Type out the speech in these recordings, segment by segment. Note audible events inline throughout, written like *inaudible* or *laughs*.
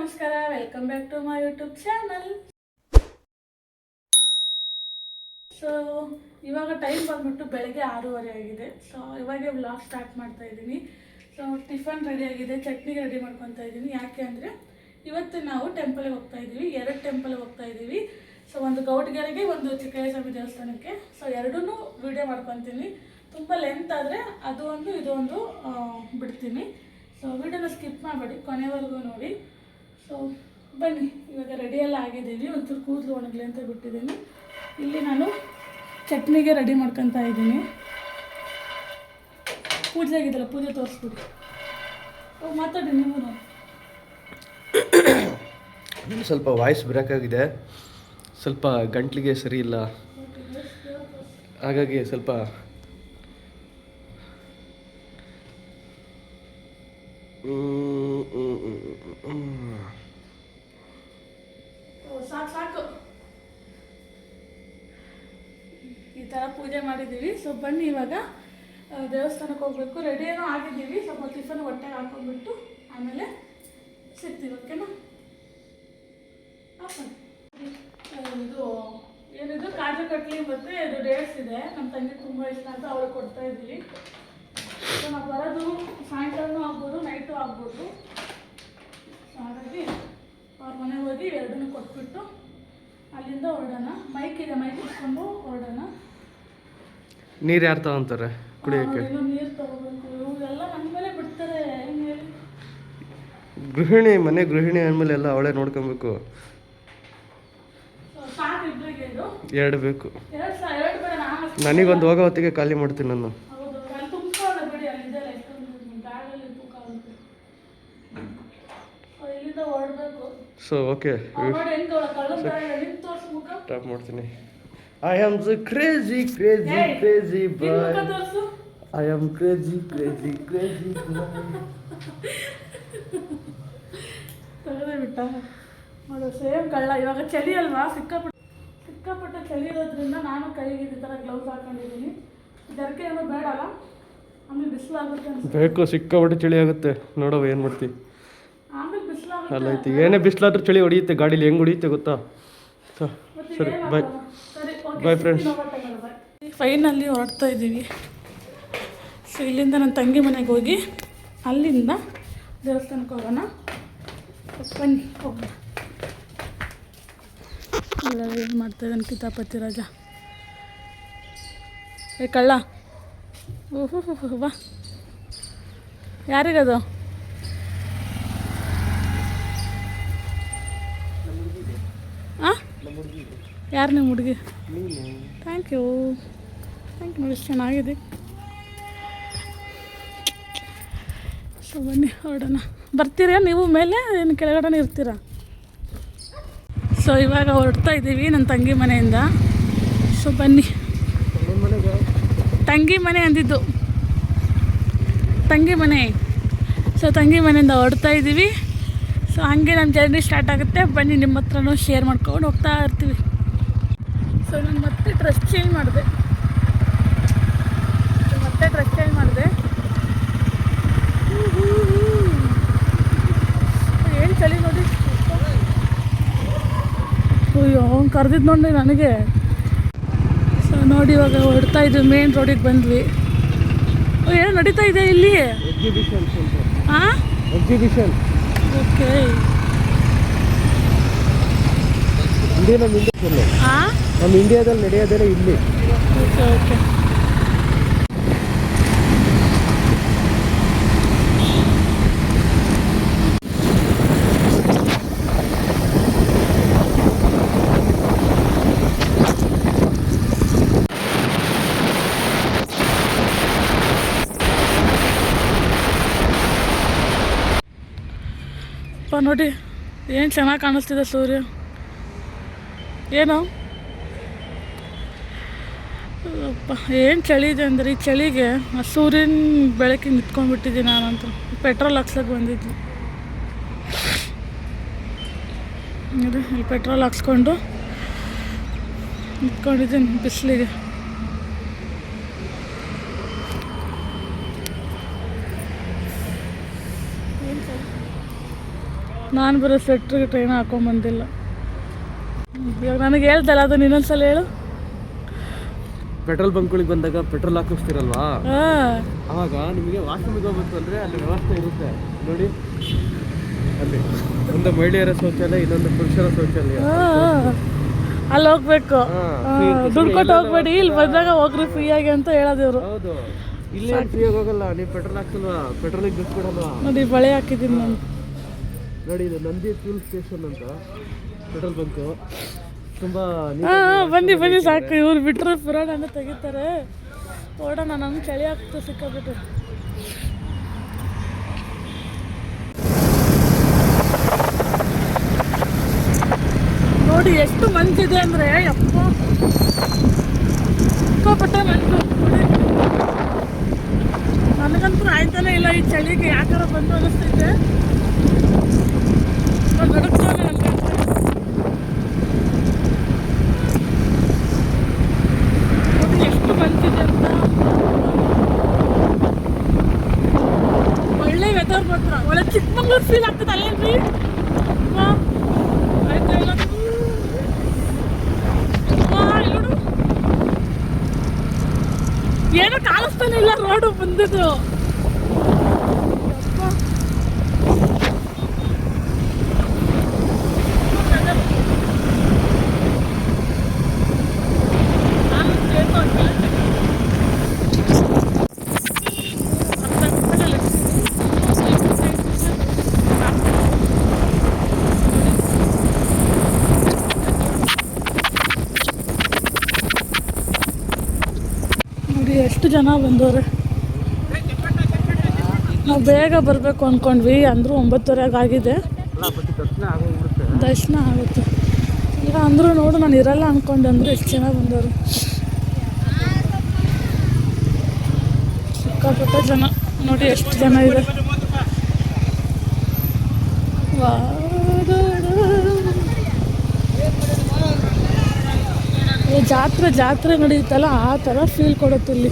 ನಮಸ್ಕಾರ welcome back to my YouTube channel so ಇವಾಗ time ಬಂದ್ಬಿಟ್ಟು ಬೆಳಗ್ಗೆ ಆರೂವರೆ ಆಗಿದೆ. ಸೊ ಇವಾಗ ವ್ಲಾಗ್ ಸ್ಟಾರ್ಟ್ ಮಾಡ್ತಾ ಇದ್ದೀನಿ. ಸೊ ಟಿಫನ್ ರೆಡಿ ಆಗಿದೆ, ಚಟ್ನಿ ರೆಡಿ ಮಾಡ್ಕೊತಾ ಇದ್ದೀನಿ. ಯಾಕೆ ಅಂದರೆ, ಇವತ್ತು ನಾವು ಟೆಂಪಲ್ಗೆ ಹೋಗ್ತಾ ಇದ್ದೀವಿ. ಎರಡು ಟೆಂಪಲ್ಗೆ ಹೋಗ್ತಾ ಇದ್ದೀವಿ. ಸೊ ಒಂದು ಗೌಡ್ಗೆರೆಗೆ, ಒಂದು ಚಿಕ್ಕಯ್ಯ ಸ್ವಾಮಿ ದೇವಸ್ಥಾನಕ್ಕೆ. ಸೊ ಎರಡೂ ವಿಡಿಯೋ ಮಾಡ್ಕೊತೀನಿ. ತುಂಬ ಲೆಂತ್ ಆದರೆ, ಅದು ಒಂದು ಇದೊಂದು ಬಿಡ್ತೀನಿ. ಸೊ ವಿಡಿಯೋನ ಸ್ಕಿಪ್ ಮಾಡಬೇಡಿ. ಕೊನೆವರೆಗೂ ನೋಡಿ. ಸೊ ಬನ್ನಿ ಇವಾಗ ರೆಡಿಯೆಲ್ಲ ಆಗಿದ್ದೀವಿ. ಒಂಚೂರು ಕೂದಲು ಒಣಗಲಿ ಅಂತ ಬಿಟ್ಟಿದ್ದೀನಿ. ಇಲ್ಲಿ ನಾನು ಚಟ್ನಿಗೆ ರೆಡಿ ಮಾಡ್ಕೊತಾ ಇದ್ದೀನಿ. ಪೂಜೆ ಆಗಿದ್ದಲ್ಲ ಪೂಜೆ ತೋರಿಸ್ಬಿಡಿ. ಓ ಮಾತಾಡಿ ನೀವು. ಇಲ್ಲಿ ಸ್ವಲ್ಪ ವಾಯ್ಸ್ ಬ್ರೇಕ್ ಆಗಿದೆ. ಸ್ವಲ್ಪ ಗಂಟ್ಲಿಗೆ ಸರಿ ಇಲ್ಲ. ಹಾಗಾಗಿ ಸ್ವಲ್ಪ ಹ್ಮ್, ಸಾಕು. ಈ ಥರ ಪೂಜೆ ಮಾಡಿದ್ದೀವಿ. ಸೊ ಬನ್ನಿ ಇವಾಗ ದೇವಸ್ಥಾನಕ್ಕೆ ಹೋಗ್ಬೇಕು. ರೆಡಿ ಏನೋ ಆಗಿದ್ದೀವಿ. ಸ್ವಲ್ಪ ಟಿಫನ್ ಹೊಟ್ಟೆಗೆ ಹಾಕೊಂಡ್ಬಿಟ್ಟು ಆಮೇಲೆ ಸಿಗ್ತೀವಿ ಓಕೆನಾ ಇದು, ಏನಿದು? ಕಾಜು ಕಟ್ಲಿ ಮತ್ತು ಇದು ಡೇಟ್ಸ್ ಇದೆ. ನಮ್ಮ ತಂಗಿ ತುಂಬ ಇಷ್ಟ ಅಂತ ಅವಳು ಕೊಡ್ತಾ ಇದ್ದೀವಿ ಸೊ ನಾವು ಬರೋದು ಸಾಯಂಕಾಲನೂ ಆಗ್ಬೋದು ನೈಟು ಆಗ್ಬೋದು. ಸೊ ಹಾಗಾಗಿ ಅವ್ರ ಮನೆಗೆ ಹೋಗಿ ಎರಡನ್ನೂ ಕೊಟ್ಬಿಟ್ಟು ಅಲ್ಲಿಂದ ಹೊರಡೋಣ. ಮೈಕ್ ಇದೆ ಮೈಕ್ ಇಟ್ಕೊಂಡು ಹೊರಡೋಣ. ನೀರು ಯಾರು ತಗೊಂತಾರೆ? ಕುಡಿಯೋಕ್ಕೆ? ನೀರು ತಗೋಬೇಕು. ಇವೆಲ್ಲ ನನ್ನ ಮೇಲೆ ಬಿಡ್ತಾರೆ. ಗೃಹಿಣಿ ಮನೆ ಗೃಹಿಣಿ ಅಂದಮೇಲೆ ಎಲ್ಲ ಅವಳೇ ನೋಡ್ಕೊಬೇಕು. ಎರಡು ಬೇಕು. ನನಗೊಂದು ಹೋಗೋ ಹೊತ್ತಿಗೆ ಖಾಲಿ ಮಾಡ್ತೀನಿ ನಾನು ಹೌದು ಅಲ್ಲಿ ತುಂಬ್ಕೊಳ್ಳೋಣ ಬಿಡಿ ಅಲ್ಲಿದೆಲ್ಲ ಎಷ್ಟೊಂದು ಬ್ಯಾಗಲ್ಲಿ ತೂಕ ಆಗುತ್ತೆ ಸೊ ಇಲ್ಲಿಂದ ಹೊರಡ್ಬೇಕು ಸೊ ಓಕೆ ಅವ್ರು ನೋಡಿ ಹೆಂಗೆ ಅವಳ ಕಳ್ಳನ ಥರ ಇದೆ. ನಿಂತು ತೋರ್ಸು ಓಕೆ ಸ್ಟಾಪ್ ಮಾಡ್ತೀನಿ. I am the crazy crazy crazy boy I am crazy crazy crazy ಬಿಟ್ಟ. ನೋಡು ಸೇಮ್ ಕಳ್ಳ. ಇವಾಗ ಚಳಿ ಅಲ್ವಾ? ಸಿಕ್ಕಾಪಟ್ಟೆ ಸಿಕ್ಕಾಪಟ್ಟೆ ಚಳಿ ಇರೋದ್ರಿಂದ ನಾನು ಕೈಗೆ ಈ ಥರ ಗ್ಲೌಸ್ ಹಾಕೊಂಡಿದ್ದೀನಿ. ಜರ್ಕೆ ಏನೋ ಬೇಡ ಅಲ್ಲ ಆಮೇಲೆ ಬಿಸಿಲಾಗುತ್ತೆ ಬೇಕು ಸಿಕ್ಕಾಪಟ್ಟೆ ಚಳಿ ಆಗುತ್ತೆ. ನೋಡವ ಏನು ಮಾಡ್ತಿ? ಅಲ್ಲ ಐತಿ ಏನೇ ಬಿಸಿಲಾದ್ರೂ ಚಳಿ ಹೊಡಿಯುತ್ತೆ ಗಾಡೀಲಿ ಹೆಂಗೆ ಹೊಡಿಯುತ್ತೆ ಗೊತ್ತಾ? ಸೊ ಸರಿ ಬಾಯ್ ಬಾಯ್ ಫ್ರೆಂಡ್ಸ್. ಫೈನಲ್ಲಿ ಹೊರಡ್ತಾ ಇದ್ದೀವಿ. ಸೊ ಇಲ್ಲಿಂದ ನನ್ನ ತಂಗಿ ಮನೆಗೆ ಹೋಗಿ ಅಲ್ಲಿಂದ ದೇವಸ್ಥಾನಕ್ಕೆ ಹೋಗೋಣ. ಬನ್ನಿ ಹೋಗೋಣ. ಎಲ್ಲ ಏನು ಮಾಡ್ತಾ ಇದ್ದಾನೆ ಕಿತಾಪತಿ ರಾಜ? ಏ ಕಳ್ಳ. ಓಹೋ ಹೋ ಬಾ. ಯಾರಿಗದು ಆ ಯಾರು ನಿಮ್ಮ ಹುಡುಗಿ? ಥ್ಯಾಂಕ್ ಯು ಥ್ಯಾಂಕ್ ಯು ನೋಡಿ ಎಷ್ಟು ಚೆನ್ನಾಗಿದೆ. ಸೊ ಬನ್ನಿ ಹೊರಡೋಣ. ಬರ್ತೀರಾ ನೀವು ಮೇಲೆ? ಏನು ಕೆಳಗಡೆ ಇರ್ತೀರಾ? ಸೊ ಇವಾಗ ಹೊರಡ್ತಾ ಇದ್ದೀವಿ ನನ್ನ ತಂಗಿ ಮನೆಯಿಂದ. ಸೊ ಬನ್ನಿ. ತಂಗಿ ಮನೆ ಅಂದಿದ್ದು. ತಂಗಿ ಮನೆ. ಸೊ ತಂಗಿ ಮನೆಯಿಂದ ಹೊರಡ್ತಾ ಇದ್ದೀವಿ. ಸೊ ಹಂಗೆ ನಮ್ಮ ಜರ್ನಿ ಸ್ಟಾರ್ಟ್ ಆಗುತ್ತೆ. ಬನ್ನಿ ನಿಮ್ಮ ಹತ್ರನೂ ಶೇರ್ ಮಾಡ್ಕೊಂಡು ಹೋಗ್ತಾ ಇರ್ತೀವಿ. ಸೊ ನಾನು ಮತ್ತೆ ಡ್ರೆಸ್ ಚೇಂಜ್ ಮಾಡಿದೆ. ಮತ್ತೆ ಡ್ರೆಸ್ ಚೇಂಜ್ ಮಾಡಿದೆ. ಏನು ಚಳಿ ನೋಡಿ? ಅಯ್ಯೋ ಅವ್ನು ಕರೆದಿದ್ದು ನೋಡಿ ನನಗೆ. ಸೊ ನೋಡಿ ಇವಾಗ ಹೊಡ್ತಾ ಇದ್ವಿ ಮೇನ್ ರೋಡಿಗೆ ಬಂದ್ವಿ. ಏನು ನಡೀತಾ ಇದೆ ಇಲ್ಲಿ? ಎಕ್ಸಿಬಿಷನ್ ಹಾಂ ಎಕ್ಸಿಬಿಷನ್ ಓಕೆ ಹಾಂ ನಮ್ಮ ಇಂಡಿಯಾದಲ್ಲಿ ನಡೆಯೋದೇ ಇಲ್ಲಿ. ಓಕೆ ಓಕೆ ನೋಡಿ ಏನು ಚೆನ್ನಾಗಿ ಕಾಣಿಸ್ತಿದೆ ಸೂರ್ಯ? ಏನು? ಅಪ್ಪ, ಏನು ಚಳಿ ಇದೆ ಅಂದರೆ ಈ ಚಳಿಗೆ ಆ ಸೂರ್ಯನ ಬೆಳಕಿಗೆ ನಿಂತ್ಕೊಂಡ್ಬಿಟ್ಟಿದ್ದೀನಿ ನಾನಂತೂ ಪೆಟ್ರೋಲ್ ಹಾಕ್ಸೋಕೆ ಬಂದಿದ್ವಿ. ಅದೇ ಇಲ್ಲಿ ಪೆಟ್ರೋಲ್ ಹಾಕ್ಸ್ಕೊಂಡು ನಿಂತ್ಕೊಂಡಿದ್ದೀನಿ ಬಿಸಿಲಿಗೆ. ನಾನು ಬರೋ ಸ್ವೆಟ್ರಿಗೆ ಟ್ರೈನ್ ಹಾಕೊಂಬಂದಿಲ್ಲ ಇವಾಗ ನನಗೆ ಹೇಳ್ತಲ್ಲ, ಅದನ್ನ ಇನ್ನೊಂದ್ಸಲ ಹೇಳು. ಪೆಟ್ರೋಲ್ ಬಂಕ್ಗಳಿಗೆ ಬಂದಾಗ ಪೆಟ್ರೋಲ್ ಹಾಕಿಸ್ತಿರಲ್ವಾ? ಅವಾಗ ನಿಮಗೆ ವಾಶ್ರೂಮಿಗೆ ಹೋಗ್ಬೇಕು ಅಂದರೆ ಅಲ್ಲಿ ವ್ಯವಸ್ಥೆ ಇರುತ್ತೆ. ನೋಡಿ. ಅಲ್ಲಿ ಒಂದು ಮಹಿಳೆಯರ ಶೌಚಾಲಯ ಇನ್ನೊಂದು ಪುರುಷರ ಶೌಚಾಲಯ. ಅಲ್ಲಿ ಹೋಗ್ಬೇಕು. ದುಡ್ಡು ಕೊಟ್ಟು ಹೋಗ್ಬೇಡಿ. ಇಲ್ಲಿ ಬಂದಾಗ ಹೋಗ್ರಿ ಫ್ರೀಯಾಗಿ ಅಂತ ಹೇಳೋದಿವ್ರು. ಹೌದು. ಇಲ್ಲೇ ಫ್ರೀಯಾಗಿ ಹೋಗಲ್ಲ. ನೀವು ಪೆಟ್ರೋಲ್ ಹಾಕ್ಸಲ್ವಾ? ಪೆಟ್ರೋಲಿಗೆ ದುಡ್ಡು ಕೊಡಲ್ವಾ? ನೋಡಿ ಬಳೆ ಹಾಕಿದ್ದೀನಿ ನಾನು. ನೋಡಿ ಇದು ನಂದಿ ಫ್ಯೂಲ್ ಸ್ಟೇಷನ್ ಅಂತ ಪೆಟ್ರೋಲ್ ಬಂಕು. ಹಾ ಬಂದಿ ಬನ್ನಿ ಬನ್ನಿ ಸಾಕು ಇವ್ರು ಬಿಟ್ಟರೆ ಪುರಾಣ ತೆಗಿತಾರೆ. ಓಡೋಣ ನಮ್ಗೆ ಚಳಿ ಆಗ್ತದೆ ಸಿಕ್ಕಾಬಿಟ್ಟು. ನೋಡಿ ಎಷ್ಟು ಮಂಜಿದೆ ಅಂದರೆ ಯಪ್ಪ. ಸಿಕ್ಕಾಪಟ್ಟೆ ಮಂಜು. ನನಗಂತೂ ಆಯ್ತಾನೆ ಇಲ್ಲ ಈ ಚಳಿಗೆ. ಯಾಕಾರ ಬಂದು ಅನಿಸ್ತೈತೆ ನಡುಗ್ತಾನೆ ನನ್ಗೆ ಅನ್ಸುತ್ತೆ. ನೋಡಿ ಎಷ್ಟು ಬಂದಿದೆ ಅಂತ ಒಳ್ಳೆ ವೆದರ್ ಮಾತ್ರ ಒಳ್ಳೆ ಚಿಕ್ಕಮಂಗ್ಳೂರು ಫೀಲ್ ಆಗ್ತದೆ ಅಲ್ಲೇನ್ರಿ ವಾ, ಆಯ್ತಾ ಇಲ್ಲ? ವಾ, ಇಲ್ಲಿ ನೋಡು. ಕಾಣಿಸ್ತಾನೆ ಇಲ್ಲ ರೋಡು ಬಂದಿದ್ದು ಯಪ್ಪ. ನಾನು ಕೇಳ್ಕೊಂಡೆ. ನೋಡಿ ಎಷ್ಟು ಜನ ಬಂದವ್ರೆ. ನಾವು ಬೇಗ ಬರಬೇಕು ಅಂದ್ಕೊಂಡ್ವಿ ಅಂದರೂ ಒಂಬತ್ತುವರೆಗೆ ಆಗಿದೆ. ದರ್ಶನ ಆಗುತ್ತೆ. ಈಗ ಅಂದರೂ ನೋಡು, ನಾನು ಇರಲ್ಲ ಅಂದ್ಕೊಂಡೆ ಅಂದರೆ ಎಷ್ಟು ಜನ ಬಂದವರು. ಸಿಕ್ಕಾಪಟ್ಟೆ ಜನ. ನೋಡಿ ಎಷ್ಟು ಜನ ಇದೆ. ಈ ಜಾತ್ರೆ ಜಾತ್ರೆ ನಡೆಯುತ್ತಲ್ಲ ಆ ಥರ ಫೀಲ್ ಕೊಡುತ್ತೆ ಇಲ್ಲಿ.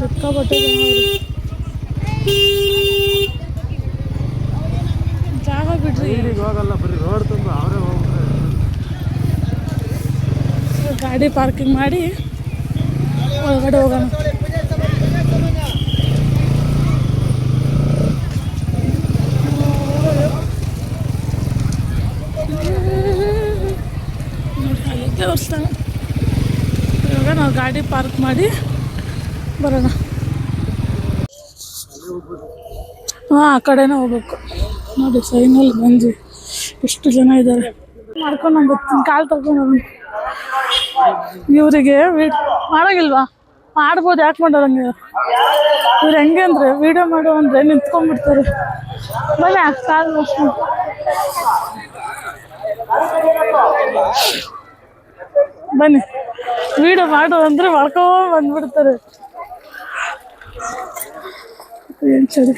ಸಿಕ್ಕಾಪಟ್ಟೆ ಜನ ಅವ್ರೆ. ಜಾಗ ಬಿಡ್ರಿ ಇಲ್ಲಿಗೆ ಹೋಗಲ್ಲ ಬರೀ ರೋಡ್ ತುಂಬ ಅವರೇ ಹೋಗ್ಬಿಟ್ರೆ ಗಾಡಿ ಪಾರ್ಕಿಂಗ್ ಮಾಡಿ ಒಳಗಡೆ ಹೋಗೋಣ. ದೇವಸ್ಥಾನ. ಇವಾಗ ನಾವು ಗಾಡಿ ಪಾರ್ಕ್ ಮಾಡಿ ಬರೋಣ. ಹಾಂ, ಆ ಕಡೆನೇ ಹೋಗ್ಬೇಕು. ನೋಡಿ ಸೈನಲ್ಲಿ ಬಂದ್ವಿ. ಎಷ್ಟು ಜನ ಇದ್ದಾರೆ? ಮಾಡ್ಕೊಂಡು ಬರ್ತೀನಿ ಕಾಲು ತಗೊಂಡು ಇವರಿಗೆ ಮಾಡೋಗಿಲ್ವಾ? ಮಾಡ್ಬೋದು, ಯಾಕೆ ಮಾಡೋರಂಗೆ ಇವ್ರು ಹೆಂಗೆ ಅಂದರೆ ವೀಡಿಯೋ ಮಾಡೋ ಅಂದರೆ ನಿಂತ್ಕೊಂಡ್ಬಿಡ್ತಾರೆ. ಬನ್ನಿ ಕಾಲು ಬನ್ನಿ. ವಿಡಿಯೋ ಮಾಡೋ ಅಂದರೆ ಮಾಡ್ಕೋ ಬಂದ್ಬಿಡ್ತಾರೆ. ಏನು ಚಳಿ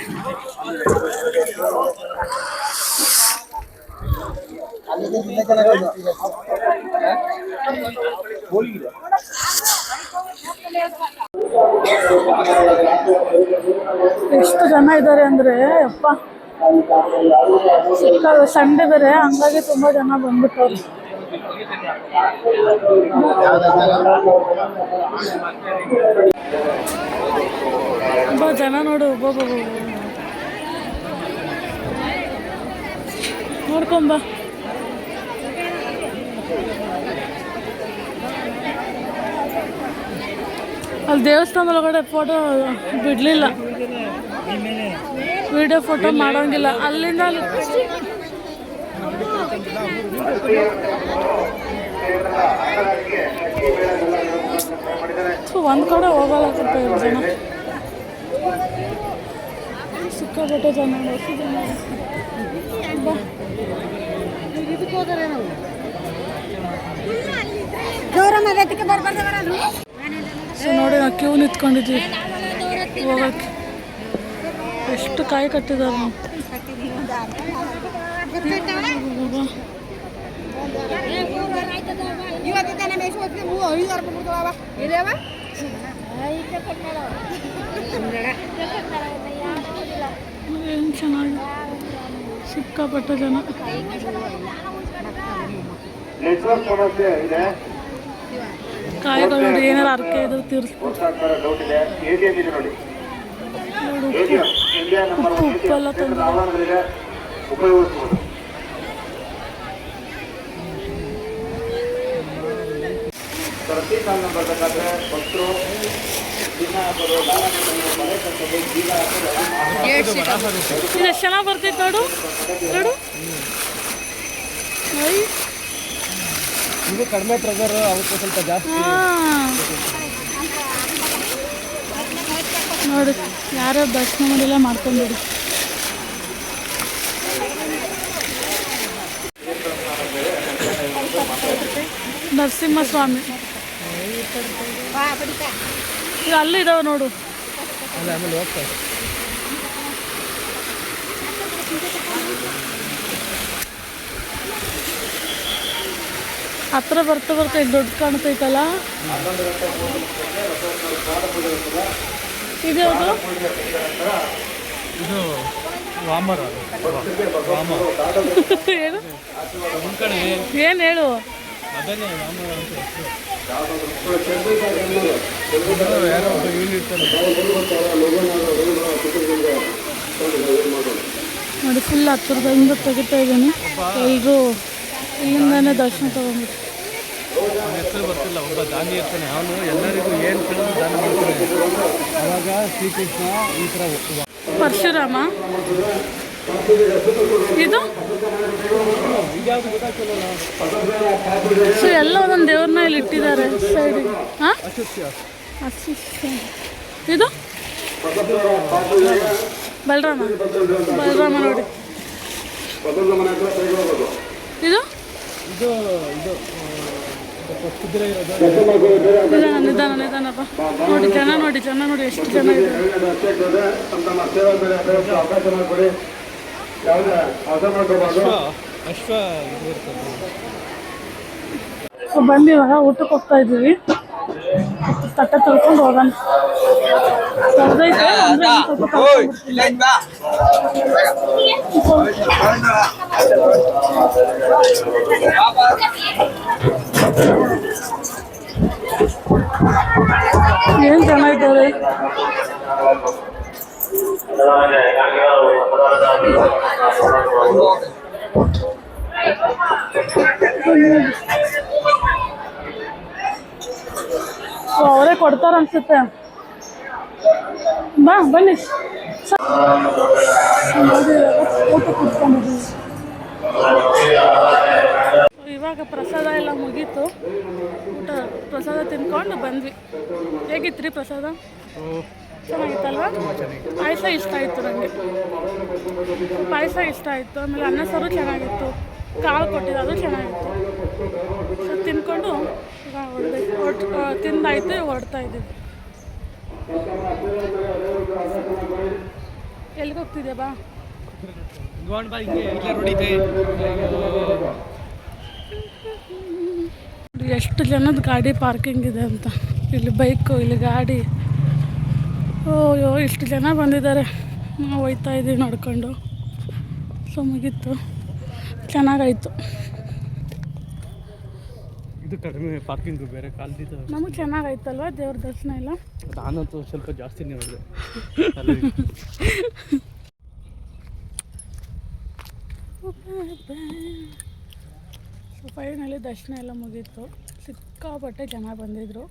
ಎಷ್ಟು ಜನ ಇದ್ದಾರೆ ಅಂದ್ರೆ ಅಪ್ಪ ಸಿಕ್ಕ ಸಂಡೆ ಬೇರೆ, ಹಂಗಾಗಿ ತುಂಬಾ ಜನ ಬಂದ್ಬಿಟ್ಟವ್ರು. ತುಂಬಾ ಜನ ನೋಡು ಒಬ್ಬೊಬ್ಬ ನೋಡ್ಕೊಂಬ ಅಲ್ಲಿ ದೇವಸ್ಥಾನ ಒಳಗಡೆ ಫೋಟೋ ಬಿಡಲಿಲ್ಲ. ವಿಡಿಯೋ ಫೋಟೋ ಮಾಡೋಂಗಿಲ್ಲ. ಅಲ್ಲಿಂದ ಅಲ್ಲಿ ಒಂದು ಕಡೆ ಹೋಗಲ್ಲ ಜನ. ಸಿಕ್ಕಾಪಟ್ಟೆ ಜನ. ಗೌರಮ್ಮ ಸೊ ನೋಡಿ ನಾವು ಕ್ಯೂ ನಿಂತ್ಕೊಂಡಿದ್ವಿ. ಎಷ್ಟು ಕಾಯಿ ಇದೇವ ಏನು ಚೆನ್ನಾಗಿ ಸಿಕ್ಕಾಪಟ್ಟೆ ಜನ. ನೆಟ್ವರ್ಕ್ ಸಮಸ್ಯೆ ಇದೆ. ಕಾಯಿಗಳು ನೋಡಿ, ಏನಾರು ಅರ್ಕೆ ಇದ್ರೆ ತೀರಿಸ್ಬೋದು ನೋಡಿ ನೋಡು ಪ್ರತಿ ಸಾಲ ಬರಬೇಕಾದ್ರೆ ಭಕ್ತರು ಎಷ್ಟು ಚೆನ್ನಾಗಿ ಬರ್ತೈತೆ ನೋಡು ನೋಡು. ಐ ಇದು ಕಡಿಮೆ ಪ್ರೆಷರ್ ಅವಕ್ಕೆ ಸ್ವಲ್ಪ ಜಾಸ್ತಿ. ನೋಡಿ ಯಾರು ದರ್ಶನ ಮಾಡಿಲ್ಲ ಮಾಡ್ಕೊಂಡ್ಬಿಡಿ ನರಸಿಂಹಸ್ವಾಮಿ. ಇದು ಅಲ್ಲಿ ಇದಾವೆ ನೋಡು. ಆಮೇಲೆ ಹೋಗ್ತಾರೆ ಹತ್ರ ಬರ್ತಾ ಬರ್ತಾ ಇದು ದೊಡ್ಡ ಕಾಣ್ತೈತಲ್ಲ? ಇದು ಯಾವುದು? ಇದು ವಾಮರ. *laughs* ಏನು? ಏನು ಹೇಳು? ನೋಡಿ ಫುಲ್ ಹತ್ರದಿಂದ ತೆಗಿತಾ ಇದ್ದೀನಿ. ಎಲ್ರೂ ಇಲ್ಲಿಂದಾನೇ ದರ್ಶನ ತಗೊಂಡ್ಬಿಟ್ಟು ಅವ್ನ ಹೆಸರು ಗೊತ್ತಿಲ್ಲ ಒಬ್ಬ ದಾನಿ ಇರ್ತಾನೆ. ಅವನು ಎಲ್ಲರಿಗೂ ಏನು ಕೇಳಿದ್ರು ದಾನ ಮಾಡ್ತಾನೆ. ಅವಾಗ ಶ್ರೀಕೃಷ್ಣ ಈ ಥರ ಹೋಗ್ತದೆ ಪರಶುರಾಮ. ಇದು? ಸೊ ಎಲ್ಲ ಒಂದೊಂದು ದೇವ್ರನ್ನ ಇಲ್ಲಿ ಇಟ್ಟಿದ್ದಾರೆ ಸೈಡಿಗೆ. ಹಾಂ ಇದು? ಬಲರಾಮ. ಬಲರಾಮ ನೋಡಿ. ಇದು? ಇದು ಇದು ನಿಧಾನ ನಿಧಾನಪ್ಪ ನೋಡಿ ಜನ ನೋಡಿ ಜನ ನೋಡಿ ಎಷ್ಟು ಜನ ಇದೆ ಬಂದಿವಾಗ ಊಟಕ್ಕೆ ಹೋಗ್ತಾ ಇದ್ದೀವಿ. ತಟ್ಟೆ ತೊಳ್ಕೊಂಡು ಹೋಗೋಣ. ಕರ್ದೈತೆ ಅಂದ್ರೆ ಒಂದ್ ಸ್ವಲ್ಪ ಕರ್ಕೊಂಡ್ಬಿಡ್ತೀನಿ. ಏನ್ ಚೆನ್ನಾಗಿದ್ದಾರೆ ಅವರೇ ಕೊಡ್ತಾರ ಅನ್ಸುತ್ತೆ. ಬಾ ಬನ್ನಿ. ಊಟ ಕೂತ್ಕೊಂಡಿದ್ದೀವಿ. ಇವಾಗ ಪ್ರಸಾದ ಎಲ್ಲ ಮುಗೀತು. ಊಟ ಪ್ರಸಾದ ತಿನ್ಕೊಂಡು ಬಂದ್ವಿ. ಹೇಗಿತ್ತು ರೀ ಪ್ರಸಾದ? ಚೆನ್ನಾಗಿತ್ತಲ್ವಾ? ಪಾಯಸ ಇಷ್ಟ ಆಯಿತು ನನಗೆ ಪಾಯಸ ಇಷ್ಟ ಆಯಿತು. ಆಮೇಲೆ ಅನ್ನ ಸಾರು ಚೆನ್ನಾಗಿತ್ತು. ಕಾಳು ಕೊಟ್ಟಿದ್ದು, ಅದು ಚೆನ್ನಾಗಿತ್ತು. ಸೊ ತಿನ್ಕೊಂಡು ಈಗ ಹೊಡ್ಬೇಕು ಹೊರ್ಟ್ ತಿಂದಾಯ್ತು ಹೊಡ್ತಾ ಇದ್ದೀವಿ. ಎಲ್ಲಿಗೆ ಹೋಗ್ತಿದ್ದೆ ಬಾ ಗೋಂಡ್ ಬಾ ಹಿಂಗೆ ಇಲ್ಲ ನೋಡಿದೆ ಎಷ್ಟು ಜನದ ಗಾಡಿ ಪಾರ್ಕಿಂಗ್ ಇದೆ ಅಂತ. ಇಲ್ಲಿ ಬೈಕು ಇಲ್ಲಿ ಗಾಡಿ. ಓಯೋ ಇಷ್ಟು ಜನ ಬಂದಿದ್ದಾರೆ. ನಾವು ಹೋಯ್ತಾ ಇದ್ದೀವಿ ನೋಡ್ಕೊಂಡು. ಸೊ ಮುಗೀತು. ಚೆನ್ನಾಗಾಯಿತು. ಇದು ಕಡಿಮೆ ಪಾರ್ಕಿಂಗ್ ಬೇರೆ ನಮಗೆ ಚೆನ್ನಾಗಾಯ್ತಲ್ವಾ ದೇವ್ರ ದರ್ಶನ ಎಲ್ಲ? ನಾನಂತೂ ಸ್ವಲ್ಪ ಜಾಸ್ತಿ ನೋಡಿದೆ. *laughs* ಅಲ್ಲಿ ಸೊ ಫೈನಲಿ ದರ್ಶನ ಎಲ್ಲ ಮುಗೀತು. ಸಿಕ್ಕಾಪಟ್ಟೆ ಜನ ಬಂದಿದ್ದರು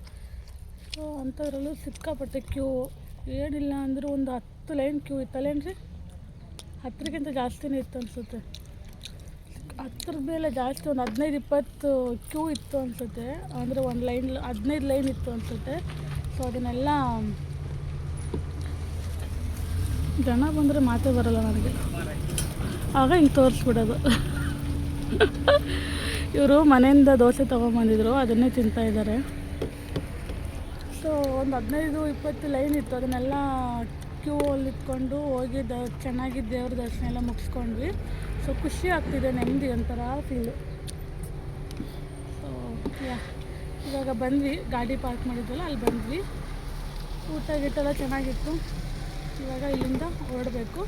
ಸೊ ಅಂಥದ್ರಲ್ಲೂ ಸಿಕ್ಕಾಪಟ್ಟೆ ಕ್ಯೂ ಏನಿಲ್ಲ ಅಂದರೂ ಒಂದು ಹತ್ತು ಲೈನ್ ಕ್ಯೂ ಇತ್ತಲ್ಲೇನ್ರಿ ಹತ್ತರಿಗಿಂತ ಜಾಸ್ತಿನೇ ಇತ್ತು ಅನಿಸುತ್ತೆ. ಹತ್ತರ ಮೇಲೆ ಜಾಸ್ತಿ ಒಂದು ಹದಿನೈದು ಇಪ್ಪತ್ತು ಕ್ಯೂ ಇತ್ತು ಅನಿಸುತ್ತೆ. ಅಂದರೆ ಒಂದು ಲೈನ್ ಹದಿನೈದು ಲೈನ್ ಇತ್ತು ಅನಿಸುತ್ತೆ. ಸೊ ಅದನ್ನೆಲ್ಲ ಜನ ಬಂದರೆ ಮಾತೇ ಬರಲ್ಲ ನನಗೆ. ಆಗ ಹಿಂಗೆ ತೋರಿಸ್ಬಿಡೋದು. *laughs* ಇವರು ಮನೆಯಿಂದ ದೋಸೆ ತೊಗೊಂಬಂದಿದ್ರು, ಅದನ್ನೇ ತಿಂತಾ ಇದ್ದಾರೆ. ಸೊ ಒಂದು ಹದಿನೈದು ಇಪ್ಪತ್ತು ಲೈನ್ ಇತ್ತು, ಅದನ್ನೆಲ್ಲ ಕ್ಯೂ ಅಲ್ಲಿ ಇಟ್ಕೊಂಡು ಹೋಗಿ ದ, ಚೆನ್ನಾಗಿ ದೇವ್ರ ದರ್ಶನ ಎಲ್ಲ ಮುಗಿಸ್ಕೊಂಡ್ವಿ. ಸೊ ಖುಷಿ ಆಗ್ತಿದೆ ನೆಮ್ಮದಿ ಒಂಥರ ಫೀಲು ಸೊ ಯಾ ಇವಾಗ ಬಂದ್ವಿ, ಗಾಡಿ ಪಾರ್ಕ್ ಮಾಡಿದ್ವಲ್ಲ, ಅಲ್ಲಿ ಬಂದ್ವಿ. ಊಟ ಗಿಟ್ಟೆಲ್ಲ ಚೆನ್ನಾಗಿತ್ತು. ಇವಾಗ ಇಲ್ಲಿಂದ ಹೊರಡಬೇಕು.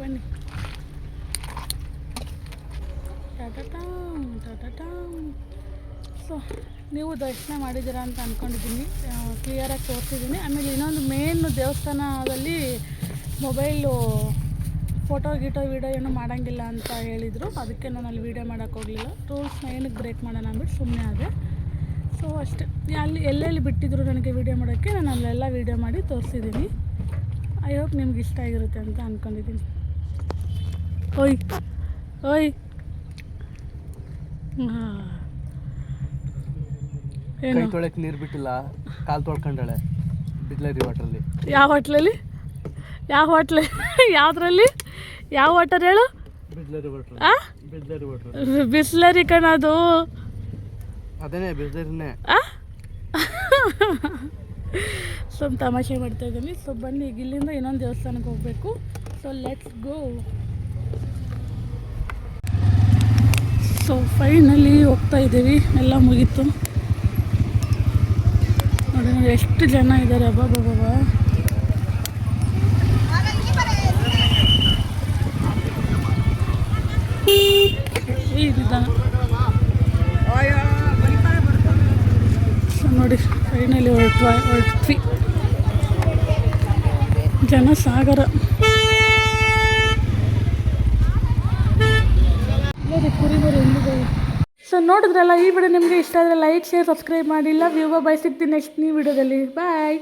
ಬನ್ನಿ. ಸೊ ನೀವು ದರ್ಶನ ಮಾಡಿದ್ದೀರಾ ಅಂತ ಅಂದ್ಕೊಂಡಿದ್ದೀನಿ ಕ್ಲಿಯರಾಗಿ ತೋರಿಸಿದ್ದೀನಿ. ಆಮೇಲೆ ಇನ್ನೊಂದು ಮೇನ್ ದೇವಸ್ಥಾನದಲ್ಲಿ ಮೊಬೈಲು ಫೋಟೋ ಗೀಟೋ ವೀಡಿಯೋ ಏನೂ ಮಾಡೋಂಗಿಲ್ಲ ಅಂತ ಹೇಳಿದರು. ಅದಕ್ಕೆ ನಾನು ಅಲ್ಲಿ ವೀಡಿಯೋ ಮಾಡೋಕ್ಕೆ ಹೋಗಲಿಲ್ಲ. ರೂಲ್ಸ್ನ ಏನಕ್ಕೆ ಬ್ರೇಕ್ ಮಾಡೋಣ ಅಂದ್ಬಿಟ್ಟು ಸುಮ್ಮನೆ ಆದೆ. ಸೊ ಅಷ್ಟೇ. ಅಲ್ಲಿ ಎಲ್ಲೆಲ್ಲಿ ಬಿಟ್ಟಿದ್ರು ನನಗೆ ವೀಡಿಯೋ ಮಾಡೋಕ್ಕೆ, ನಾನು ಅಲ್ಲೆಲ್ಲ ವೀಡಿಯೋ ಮಾಡಿ ತೋರಿಸಿದ್ದೀನಿ. ಐ ಹೋಪ್ ನಿಮ್ಗೆ ಇಷ್ಟ ಆಗಿರುತ್ತೆ ಅಂತ ಅಂದ್ಕೊಂಡಿದ್ದೀನಿ ಓಯ್ ಓಯ್. ಕೈ ತೊಳಕ್ ನೀರು ಬಿಟ್ಟಿಲ್ಲ ಕಾಲು ತೊಳ್ಕೊಂಡಾಳೆ ವಾಟರ್ ವಾಟ್ರಲ್ಲಿ ಯಾವ ಹೋಟ್ಲಲ್ಲಿ? ಯಾವ ಹೋಟ್ಲ್ ಯಾವ್ದ್ರಲ್ಲಿ? ಯಾವ ವಾಟರ್ ಹೇಳು? ವಾಟ್ರ್ ಆ? ವಾಟ್ರ್ ಬಿಸ್ಲರಿ ಕಣದು ಅದೇನೇ ಬಿಸ್ಲರಿನೇ. ಆ? ಸೊ ತಮಾಷೆ ಮಾಡ್ತಾ ಇದ್ದೀನಿ. ಸೊ ಬನ್ನಿ ಈಗ ಇಲ್ಲಿಂದ ಇನ್ನೊಂದು ದೇವಸ್ಥಾನಕ್ಕೆ ಹೋಗಬೇಕು. So let's go so finally ಹೋಗ್ತಾ ಇದ್ದೀವಿ. ಎಲ್ಲ ಮುಗೀತು. ನೋಡಿ ಎಷ್ಟು ಜನ ಇದ್ದಾರೆ. ಅಬ್ಬಾ ಬಾಬಾ ನೋಡಿ ಫೈನಲಿ ಹೊರಟ್ವ. ಹೊರಟ್ವಿ. ಜನ ಸಾಗರ. ನೋಡಿದ್ರಲ್ಲ ಈ ವಿಡಿಯೋ ನಿಮಗೆ ಇಷ್ಟ ಆದರೆ ಲೈಕ್ ಶೇರ್ ಸಬ್ಸ್ಕ್ರೈಬ್ ಮಾಡಿಲ್ಲ ವ್ಯೂವ ಬೈ ಸಿಗ್ತೀನಿ ನೆಕ್ಸ್ಟ್ ನೀವು ವಿಡಿಯೋದಲ್ಲಿ ಬಾಯ್